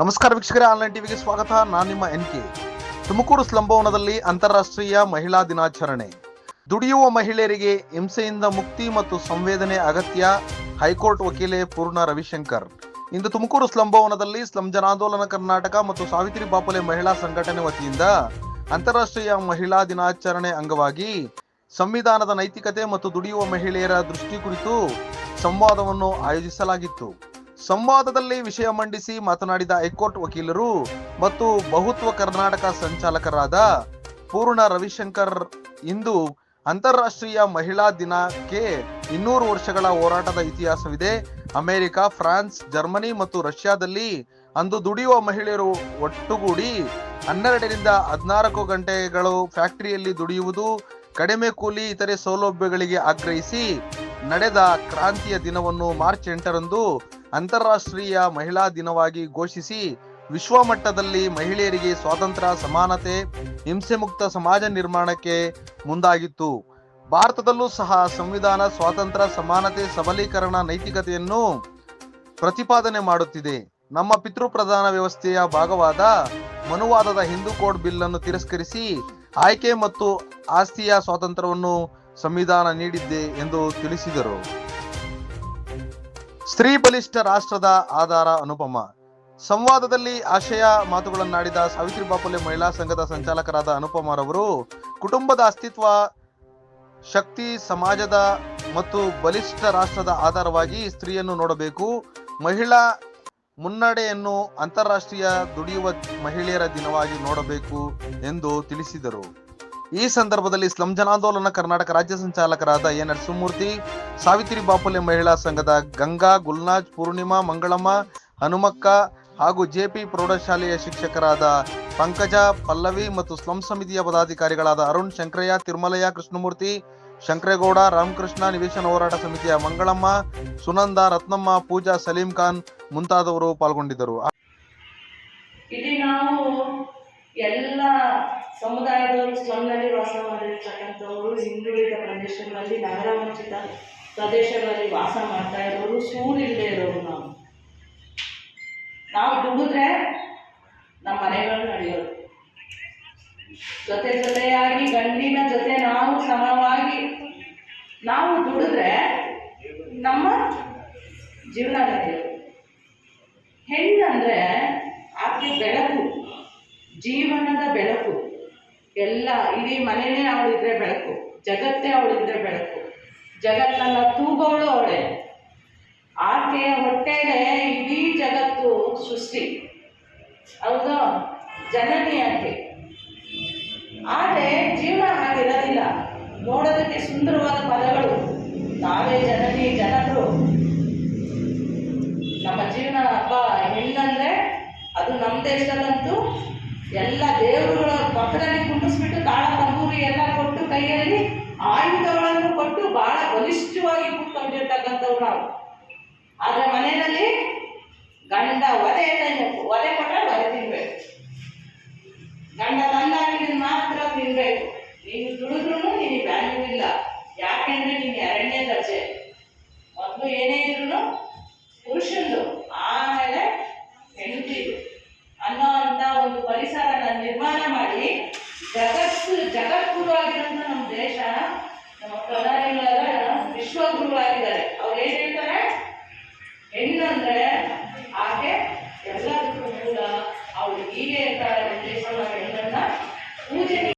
ನಮಸ್ಕಾರ ವೀಕ್ಷಕರ ಆನ್ಲೈನ್ ಟಿವಿಗೆ ಸ್ವಾಗತ. ನಾನು ನಿಮ್ಮ ಎನ್ ಕೆ ತುಮಕೂರು ಸ್ಲಂಭವನದಲ್ಲಿ ಅಂತಾರಾಷ್ಟ್ರೀಯ ಮಹಿಳಾ ದಿನಾಚರಣೆ. ದುಡಿಯುವ ಮಹಿಳೆಯರಿಗೆ ಹಿಂಸೆಯಿಂದ ಮುಕ್ತಿ ಮತ್ತು ಸಂವೇದನೆ ಅಗತ್ಯ ಹೈಕೋರ್ಟ್ ವಕೀಲೆ ಪೂರ್ಣ ರವಿಶಂಕರ್. ಇಂದು ತುಮಕೂರು ಸ್ಲಂಭವನದಲ್ಲಿ ಸ್ಲಂ ಜನಾಂದೋಲನ ಕರ್ನಾಟಕ ಮತ್ತು ಸಾವಿತ್ರಿ ಬಾಪುಲೆ ಮಹಿಳಾ ಸಂಘಟನೆ ವತಿಯಿಂದ ಅಂತಾರಾಷ್ಟ್ರೀಯ ಮಹಿಳಾ ದಿನಾಚರಣೆ ಅಂಗವಾಗಿ ಸಂವಿಧಾನದ ನೈತಿಕತೆ ಮತ್ತು ದುಡಿಯುವ ಮಹಿಳೆಯರ ದೃಷ್ಟಿ ಕುರಿತು ಸಂವಾದವನ್ನು ಆಯೋಜಿಸಲಾಗಿತ್ತು. ಸಂವಾದದಲ್ಲಿ ವಿಷಯ ಮಂಡಿಸಿ ಮಾತನಾಡಿದ ಹೈಕೋರ್ಟ್ ವಕೀಲರು ಮತ್ತು ಬಹುತ್ವ ಕರ್ನಾಟಕ ಸಂಚಾಲಕರಾದ ಪೂರ್ಣ ರವಿಶಂಕರ್ ಇಂದು ಅಂತಾರಾಷ್ಟ್ರೀಯ ಮಹಿಳಾ ದಿನಕ್ಕೆ ಇನ್ನೂರು ವರ್ಷಗಳ ಹೋರಾಟದ ಇತಿಹಾಸವಿದೆ. ಅಮೆರಿಕ, ಫ್ರಾನ್ಸ್, ಜರ್ಮನಿ ಮತ್ತು ರಷ್ಯಾದಲ್ಲಿ ಅಂದು ದುಡಿಯುವ ಮಹಿಳೆಯರು ಒಟ್ಟುಗೂಡಿ ಹನ್ನೆರಡರಿಂದ ಹದಿನಾಲ್ಕು ಗಂಟೆಗಳು ಫ್ಯಾಕ್ಟರಿಯಲ್ಲಿ ದುಡಿಯುವುದು, ಕಡಿಮೆ ಕೂಲಿ, ಇತರೆ ಸೌಲಭ್ಯಗಳಿಗೆ ಆಗ್ರಹಿಸಿ ನಡೆದ ಕ್ರಾಂತಿಯ ದಿನವನ್ನು ಮಾರ್ಚ್ ಎಂಟರಂದು ಅಂತಾರಾಷ್ಟ್ರೀಯ ಮಹಿಳಾ ದಿನವಾಗಿ ಘೋಷಿಸಿ ವಿಶ್ವಮಟ್ಟದಲ್ಲಿ ಮಹಿಳೆಯರಿಗೆ ಸ್ವಾತಂತ್ರ್ಯ, ಸಮಾನತೆ, ಹಿಂಸೆ ಮುಕ್ತ ಸಮಾಜ ನಿರ್ಮಾಣಕ್ಕೆ ಮುಂದಾಗಿತ್ತು. ಭಾರತದಲ್ಲೂ ಸಹ ಸಂವಿಧಾನ ಸ್ವಾತಂತ್ರ್ಯ, ಸಮಾನತೆ, ಸಬಲೀಕರಣ, ನೈತಿಕತೆಯನ್ನು ಪ್ರತಿಪಾದನೆ ಮಾಡುತ್ತಿದೆ. ನಮ್ಮ ಪಿತೃಪ್ರಧಾನ ವ್ಯವಸ್ಥೆಯ ಭಾಗವಾದ ಮನುವಾದದ ಹಿಂದೂ ಕೋಡ್ ಬಿಲ್ ಅನ್ನು ತಿರಸ್ಕರಿಸಿ ಆಯ್ಕೆ ಮತ್ತು ಆಸ್ತಿಯ ಸ್ವಾತಂತ್ರ್ಯವನ್ನು ಸಂವಿಧಾನ ನೀಡಿದ್ದೆ ಎಂದು ತಿಳಿಸಿದರು. ಸ್ತ್ರೀ ಬಲಿಷ್ಠ ರಾಷ್ಟ್ರದ ಆಧಾರ ಅನುಪಮ. ಸಂವಾದದಲ್ಲಿ ಆಶಯ ಮಾತುಗಳನ್ನಾಡಿದ ಸಾವಿತ್ರಿ ಬಾಪುಲೆ ಮಹಿಳಾ ಸಂಘದ ಸಂಚಾಲಕರಾದ ಅನುಪಮರವರು, ಕುಟುಂಬದ ಅಸ್ತಿತ್ವ, ಶಕ್ತಿ, ಸಮಾಜದ ಮತ್ತು ಬಲಿಷ್ಠ ರಾಷ್ಟ್ರದ ಆಧಾರವಾಗಿ ಸ್ತ್ರೀಯನ್ನು ನೋಡಬೇಕು. ಮಹಿಳಾ ಮುನ್ನಡೆಯನ್ನು ಅಂತಾರಾಷ್ಟ್ರೀಯ ದುಡಿಯುವ ಮಹಿಳೆಯರ ದಿನವಾಗಿ ನೋಡಬೇಕು ಎಂದು ತಿಳಿಸಿದರು. ಈ ಸಂದರ್ಭದಲ್ಲಿ ಸ್ಲಂ ಜನಾಂದೋಲನ ಕರ್ನಾಟಕ ರಾಜ್ಯ ಸಂಚಾಲಕರಾದ ಎ ನರಸಿಂಹಮೂರ್ತಿ ಸಾವಿತ್ರಿ ಬಾಪುಲೆ ಮಹಿಳಾ ಸಂಘದ ಗಂಗಾ, ಗುಲ್ನಾಜ್, ಪೂರ್ಣಿಮಾ, ಮಂಗಳಮ್ಮ, ಹನುಮಕ್ಕ ಹಾಗೂ ಜೆಪಿ ಪ್ರೌಢಶಾಲೆಯ ಶಿಕ್ಷಕರಾದ ಪಂಕಜ, ಪಲ್ಲವಿ ಮತ್ತು ಸ್ಲಂ ಸಮಿತಿಯ ಪದಾಧಿಕಾರಿಗಳಾದ ಅರುಣ್ ಶಂಕರಯ್ಯ, ತಿರುಮಲಯ್ಯ, ಕೃಷ್ಣಮೂರ್ತಿ, ಶಂಕರೇಗೌಡ, ರಾಮಕೃಷ್ಣ ನಿವೇಶನ ಹೋರಾಟ ಸಮಿತಿಯ ಮಂಗಳಮ್ಮ, ಸುನಂದ, ರತ್ನಮ್ಮ, ಪೂಜಾ, ಸಲೀಂ ಖಾನ್ ಮುಂತಾದವರು ಪಾಲ್ಗೊಂಡಿದ್ದರು. ಇಲ್ಲಿ ನಾವು ಎಲ್ಲ ಸಮುದಾಯದವರು ಸ್ಲಮ್ನಲ್ಲಿ ವಾಸ ಮಾಡಿರ್ತಕ್ಕಂಥವರು ಹಿಂದುಳಿದ ಪ್ರದೇಶಗಳಲ್ಲಿ ನಗರ ವಂಚಿತ ಪ್ರದೇಶಗಳಲ್ಲಿ ವಾಸ ಮಾಡ್ತಾ ಇರೋರು ಸೂರಿಲ್ಲದೆ ಇರೋರು ನಾವು. ನಾವು ದುಡಿದ್ರೆ ನಮ್ಮ ಮನೆಗಳು ನಡೆಯೋದು. ಜೊತೆ ಜೊತೆಯಾಗಿ ಗಂಡಿನ ಜೊತೆ ನಾವು ಸಮವಾಗಿ ನಾವು ದುಡಿದ್ರೆ ನಮ್ಮ ಜೀವನ ನಡೆಯೋದು. ಹೆಣ್ಣಂದ್ರೆ ಆಕೆ ಬೆಳಕು, ಜೀವನದ ಬೆಳಕು. ಎಲ್ಲ ಇಡೀ ಮನೆಯೇ ಅವಳಿದ್ರೆ ಬೆಳಕು, ಜಗತ್ತೇ ಅವಳಿದ್ರೆ ಬೆಳಕು. ಜಗತ್ತನ್ನ ತೂಗೋಳು ಅವಳೆ ಆಕೆಯ ಹೊಟ್ಟೆಗೆ ಇಡೀ ಜಗತ್ತು ಸೃಷ್ಟಿ. ಹೌದು? ಜನನಿ ಆಕೆ. ಆದರೆ ಜೀವನ ಹಾಗಿರೋದಿಲ್ಲ ನೋಡೋದಕ್ಕೆ ಸುಂದರವಾದ ಪದಗಳು. ತಾವೇ ಜನನಿ ಜನರು ನಮ್ಮ ಜೀವನ ಹಬ್ಬ ಹೆಣ್ಣಂದ್ರೆ ಅದು ನಮ್ಮ ದೇಶದಲ್ಲಂತೂ ಎಲ್ಲ ದೇವರುಗಳ ಪಕ್ಕದಲ್ಲಿ ಕುಂಡಿಸ್ಬಿಟ್ಟು ಕೈಯಲ್ಲಿ ಆಯುಧಗಳನ್ನು ಕೊಟ್ಟು ಬಹಳ ಬಲಿಷ್ಠವಾಗಿ ಕೂತ್ಕೊಂಡಿರ್ತಕ್ಕಂಥವ್ರು ನಾವು. ಆದ್ರೆ ಮನೆಯಲ್ಲಿ ಗಂಡ ಒಲೆ ಒಲೆ ಕೊಟ್ಟರೆ ಒಲೆ ತಿನ್ಬೇಕು. ಗಂಡ ತಂದಾಗಿದ್ದು ಮಾತ್ರ ತಿನ್ಬೇಕು. ನೀನು ದುಡಿದ್ರು ನಿನಗೆ ವ್ಯಾಲ್ಯೂ ಇಲ್ಲ. ಯಾಕೆಂದ್ರೆ ನೀನು ಎರಡನೇ ದರ್ಜೆ. ಮೊದಲು ಏನೇ ಇದ್ರು ಪುರುಷಂದು. ಜಗತ್ತು ಜಗದ್ಗುರುವಾಗಿರೋಂಥ ನಮ್ಮ ದೇಶ, ನಮ್ಮ ಪ್ರಧಾನಿಗಳೆಲ್ಲ ವಿಶ್ವಗುರುವಾಗಿದ್ದಾರೆ ಅವ್ರು ಏನ್ ಹೇಳ್ತಾರೆ? ಹೆಣ್ಣಂದ್ರೆ ಆಕೆ ಎಲ್ಲದಕ್ಕೂ ಮೂಲ. ಅವಳು ಹೀಗೆ ಇರ್ತಾರೆ ದೇಶ ದೇಶದ ಹೆಣ್ಣನ್ನ ಪೂಜೆ